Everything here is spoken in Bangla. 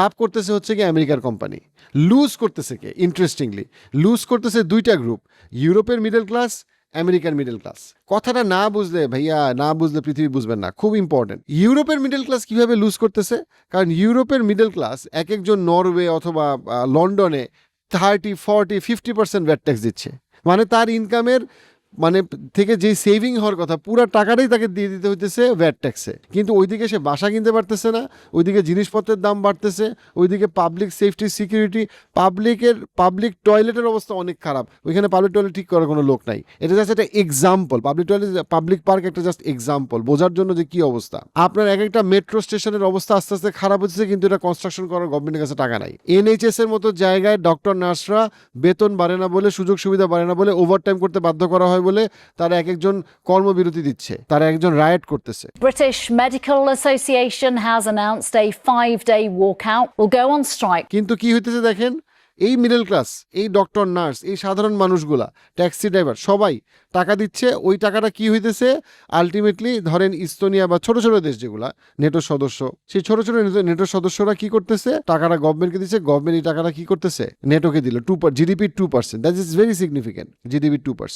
লাভ করতেছে হচ্ছে কি আমেরিকার কোম্পানি লুজ করতেছে কে? ইন্টারেস্টিংলি লুজ করতেছে দুইটা গ্রুপ ইউরোপের মিডল ক্লাস আমেরিকার মিডল ক্লাস কথাটা না বুঝলে ভাইয়া, না বুঝলে পৃথিবী বুঝবেন না, খুব ইম্পর্টেন্ট ইউরোপের মিডল ক্লাস কীভাবে লুজ করতেছে? কারণ ইউরোপের মিডল ক্লাস এক একজন নরওয়ে অথবা লন্ডনে thirty forty fifty percent VAT tax দিচ্ছে। মানে তার ইনকামের মানে থেকে যে সেভিং হওয়ার কথা, পুরো টাকাটাই তাকে দিয়ে দিতে হইতেছে ভ্যাট ট্যাক্সে কিন্তু ওইদিকে সে বাসা কিনতে পারতেছে না, ওইদিকে জিনিসপত্রের দাম বাড়তেছে, ওইদিকে পাবলিক সেফটি সিকিউরিটি পাবলিকের পাবলিক টয়লেটের অবস্থা অনেক খারাপ। ওইখানে পাবলিক টয়লেট ঠিক করার কোনো লোক নাই। এটা জাস্ট একটা example public toilet public park একটা জাস্ট এক্সাম্পল বোঝার জন্য যে কি অবস্থা। আপনার এক একটা মেট্রো স্টেশনের অবস্থা আস্তে আস্তে খারাপ হচ্ছে কিন্তু এটা কনস্ট্রাকশন করার গভর্নমেন্টের কাছে টাকা নাই। এনএইচএস এর মতো জায়গায় ডক্টর নার্সরা বেতন বাড়ে না বলে, সুযোগ সুবিধা বাড়ে না বলে ওভারটাইম করতে বাধ্য করা হয় বলে তারা এক একজন কর্মবিরতি দিচ্ছে তারা একজন রায়েট করতেছে। British Medical Association has announced a five day walkout. Will go on strike. কিন্তু কি হইতেছে দেখেন? এই মিডল ক্লাস এই ডক্টর নার্স এই সাধারণ মানুষগুলা ট্যাক্সি ড্রাইভার সবাই টাকা দিচ্ছে ওই টাকাটা কি হইতেছে? আলটিমেটলি ধরেন ইস্তোনিয়া বা ছোট ছোট দেশ যেগুলা নেটোর সদস্য সেই ছোট ছোট নেটোর সদস্যরা কি করতেছে? টাকাটা গভর্নমেন্টকে দিচ্ছে গভর্নমেন্ট এই টাকাটা কি করতেছে? নেটোকে দিল two GDP two percent that is very significant GDP two